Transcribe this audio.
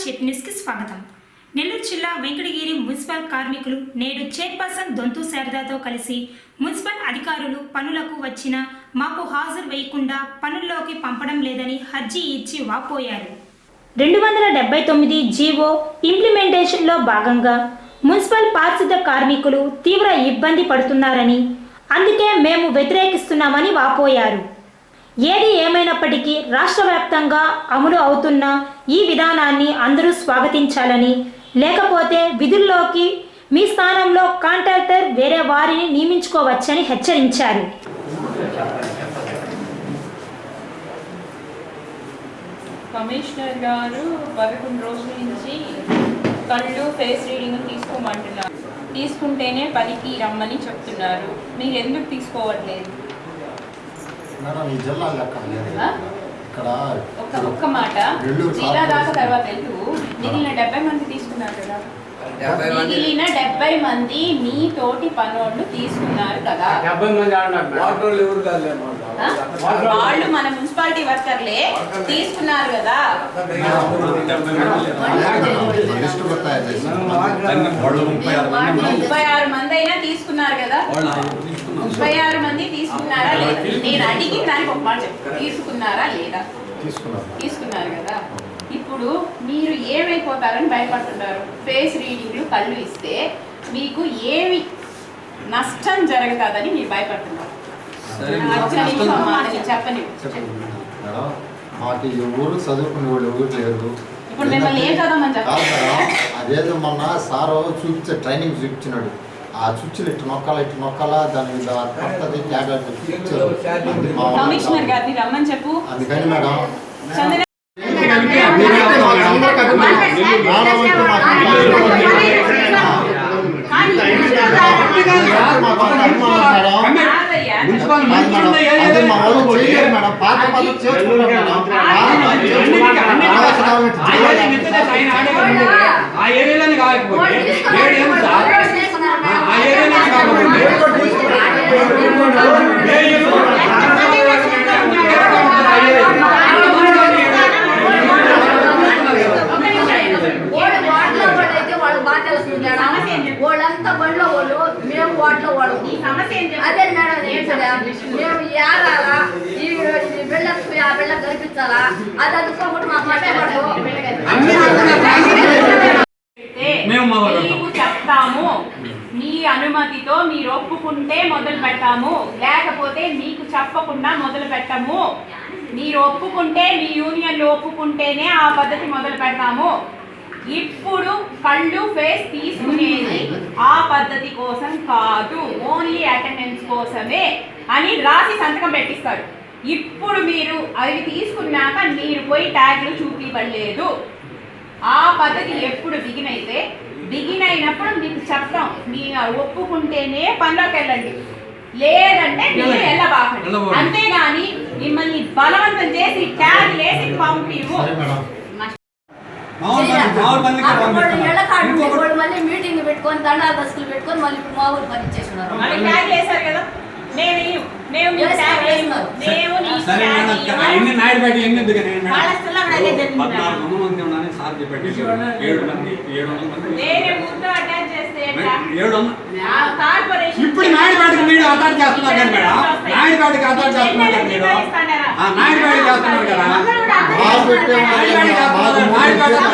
చెట్ న్యూస్కి స్వాగతం. నెల్లూరు జిల్లా వెంకటగిరి మున్సిపల్ కార్మికులు నేడు చైర్పర్సన్ దొంతు శారదాతో కలిసి మున్సిపల్ అధికారులు పనులకు వచ్చిన మాకు హాజరు వేయకుండా పనుల్లోకి పంపడం లేదని హర్జీ ఇచ్చి వాపోయారు. రెండు వందల డెబ్బై తొమ్మిది జీవో ఇంప్లిమెంటేషన్లో భాగంగా మున్సిపల్ పారిశుద్ధ కార్మికులు తీవ్ర ఇబ్బంది పడుతున్నారని అందుకే మేము వ్యతిరేకిస్తున్నామని వాపోయారు. ఏది ఏమైనప్పటికీ రాష్ట్ర వ్యాప్తంగా అమలు అవుతున్న ఈ విధానాన్ని అందరూ స్వాగతించాలని లేకపోతే విధుల్లోకి మీ స్థానంలో కాంట్రాక్టర్ వేరే వారిని నియమించుకోవచ్చని హెచ్చరించారు. కమిషనర్ గారు పదకొండు రోజుల నుంచి కళ్ళు ఫేస్ రీడింగ్ తీసుకోమంటున్నారు. తీసుకుంటేనే పనికి రమ్మని చెప్తున్నారు. మీరు ఎందుకు తీసుకోవట్లేదు? మేడం ఈ జిల్లా లెక్క లేదు. ఆ? ఇక్కడ ఒక్క ఒక్క మాట నెల్లూరు జిల్లా దాకా కార్పొరేషన్. తర్వాత వెళ్తూ మిగిలిన డెబ్బై మంది తీసుకున్నారు కదా డెబ్బై మంది మిగిలిన డెబ్బై మంది మీ తోటి పనోళ్ళు తీసుకున్నారు కదా డెబ్బై మంది? వాళ్ళు మన మున్సిపాలిటీ వర్కర్లే తీసుకున్నారు కదా. ముప్పై ఆరు మంది అయినా తీసుకున్నారు కదా ముప్పై ఆరు మంది తీసుకున్నారా లేదా? నేను అడిగిన దానికి ఒక మాట చెప్పు. తీసుకున్నారా లేదా? తీసుకున్నారు తీసుకున్నారు కదా. ఇప్పుడు మీరు ఏమైపోతారని భయపడుతున్నారు ఫేస్ రీడింగ్లు కళ్ళు ఇస్తే మీకు ఏమి నష్టం జరగదని మీరు భయపడుతున్నారు చెప్పండి. మాకు ఊరు చదువుకునే వాళ్ళు ఎవరు లేరు. ఇప్పుడు మిమ్మల్ని ఏం చదవమని మేడం అదేదో మొన్న సారు చూపించే ట్రైనింగ్ చూపించినాడు. ఆ చుచ్చులు ఇట్టు నొక్కాల ఇట్టు నొక్కాల దాని మీద పడుతుంది ట్యాబ్లెట్ ఇచ్చారు అది మా వాళ్ళు కమిషనర్ గారిని రమ్మని చెప్పు అందుకని మేడం. మేడం పాత చేసుకుంటారు మేడం ఆ కాకపోతే ఏడు ఏం సార్ ఆ, ఆ ఏరియాలోనే కాకపోతే ఏడు వాళ్ళు వాటిలో వాళ్ళైతే బండ్లో వాళ్ళు మేము వాటిలో వాళ్ళు? అదే మేడం. మేము ఏరాలా ఈ బిళ్ళకు ఆ బిళ్ళ కల్పించాలా అది పెడితే మేము చెప్తాము మీ అనుమతితో మీరు ఒప్పుకుంటే మొదలు పెడతాము లేకపోతే మీకు చెప్పకుండా మొదలు పెట్టము. మీరు ఒప్పుకుంటే మీ యూనియన్లు ఒప్పుకుంటేనే ఆ పద్ధతి మొదలు పెడతాము. ఇప్పుడు కళ్ళు ఫేస్ తీసుకునేది ఆ పద్ధతి కోసం కాదు. ఓన్లీ అటెండెన్స్ కోసమే అని రాసి సంతకం పెట్టిస్తారు ఇప్పుడు మీరు అవి తీసుకున్నాక మీరు పోయి ట్యాగ్లు చూపివ్వలేదు. ఆ పద్ధతి ఎప్పుడు బిగిన్ అయితే బిగిన్ అయినప్పుడు మీకు చెప్తాం. మీ ఒప్పుకుంటేనే పనిలోకి వెళ్ళండి. లేదంటే మీరు. వెళ్ళబాకండి. అంతేగాని మిమ్మల్ని బలవంతం చేసి ట్యాగ్ వేసి పంపివు మీటింగ్ పెట్టుకొని దండాలు దశకులు పెట్టుకొని మళ్ళీ మా ఊరు పని ట్యాగ్ వేశారు కదా. మేము పద్నాలుగు మంది ఉన్నారని సార్ చెప్పాడు. ఏడు మంది ఏడు వందల మంది? ఏడు ఇప్పుడు నాయుడుపేటకి మీరు అటాచ్ చేస్తున్నారు కదా మేడం? నాయుడుపేటకి అటాచ్ చేస్తున్నారు కదా మీరు నాయుడుపేట చేస్తున్నారు కదా? నాయుడుపేట